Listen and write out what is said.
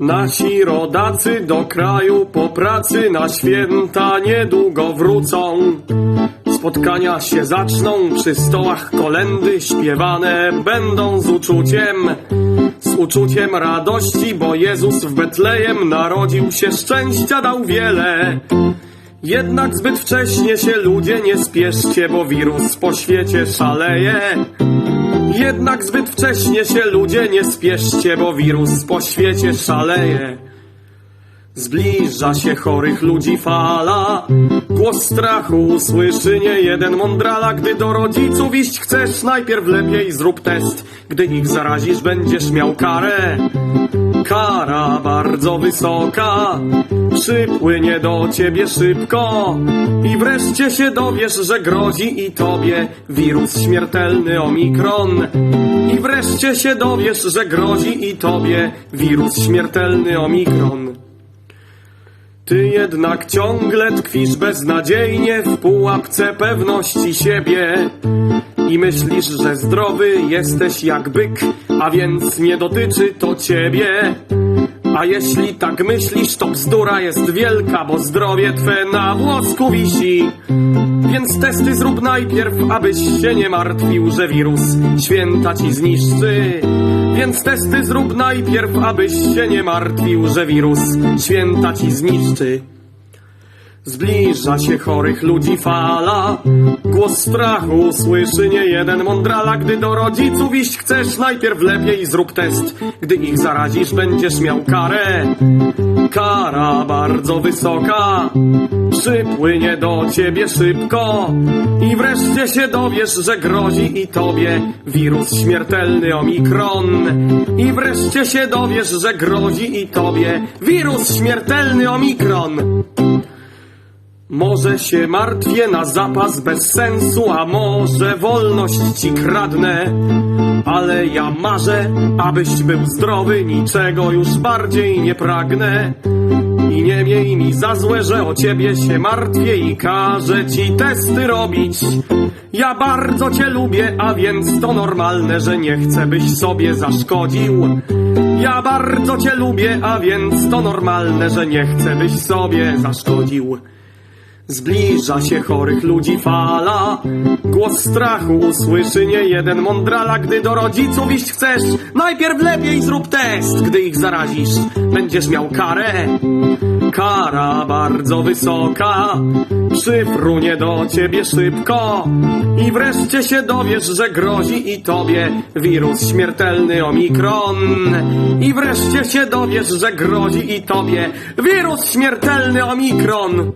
Nasi rodacy do kraju po pracy na święta niedługo wrócą. Spotkania się zaczną przy stołach kolendy śpiewane będą z uczuciem. Z uczuciem radości, bo Jezus w Betlejem narodził się, szczęścia dał wiele. Jednak zbyt wcześnie się ludzie nie spieszcie, bo wirus po świecie szaleje. Jednak zbyt wcześnie się ludzie nie spieszcie, bo wirus po świecie szaleje. Zbliża się chorych ludzi fala, głos strachu słyszy nie jeden mądrala. Gdy do rodziców iść chcesz, najpierw lepiej zrób test. Gdy ich zarazisz, będziesz miał karę. Kara bardzo wysoka, przypłynie do ciebie szybko i wreszcie się dowiesz, że grozi i tobie wirus śmiertelny omikron. I wreszcie się dowiesz, że grozi i tobie wirus śmiertelny omikron. Ty jednak ciągle tkwisz beznadziejnie w pułapce pewności siebie i myślisz, że zdrowy jesteś jak byk, a więc nie dotyczy to ciebie. A jeśli tak myślisz, to bzdura jest wielka, bo zdrowie twe na włosku wisi. Więc testy zrób najpierw, abyś się nie martwił, że wirus święta ci zniszczy. Więc testy zrób najpierw, abyś się nie martwił, że wirus święta ci zniszczy. Zbliża się chorych ludzi fala, głos strachu słyszy nie jeden mądrala. Gdy do rodziców iść chcesz, najpierw lepiej zrób test. Gdy ich zarazisz, będziesz miał karę. Kara bardzo wysoka, przypłynie do ciebie szybko. I wreszcie się dowiesz, że grozi i tobie wirus śmiertelny omikron. I wreszcie się dowiesz, że grozi i tobie wirus śmiertelny omikron. Może się martwię na zapas bez sensu, a może wolność ci kradnę. Ale ja marzę, abyś był zdrowy, niczego już bardziej nie pragnę. I nie miej mi za złe, że o ciebie się martwię i każę ci testy robić. Ja bardzo cię lubię, a więc to normalne, że nie chcę, byś sobie zaszkodził. Ja bardzo cię lubię, a więc to normalne, że nie chcę, byś sobie zaszkodził. Zbliża się chorych ludzi fala, głos strachu słyszy nie jeden mądrala. Gdy do rodziców iść chcesz, najpierw lepiej zrób test. Gdy ich zarazisz, będziesz miał karę. Kara bardzo wysoka, przyfrunie do ciebie szybko. I wreszcie się dowiesz, że grozi i tobie wirus śmiertelny omikron. I wreszcie się dowiesz, że grozi i tobie wirus śmiertelny omikron.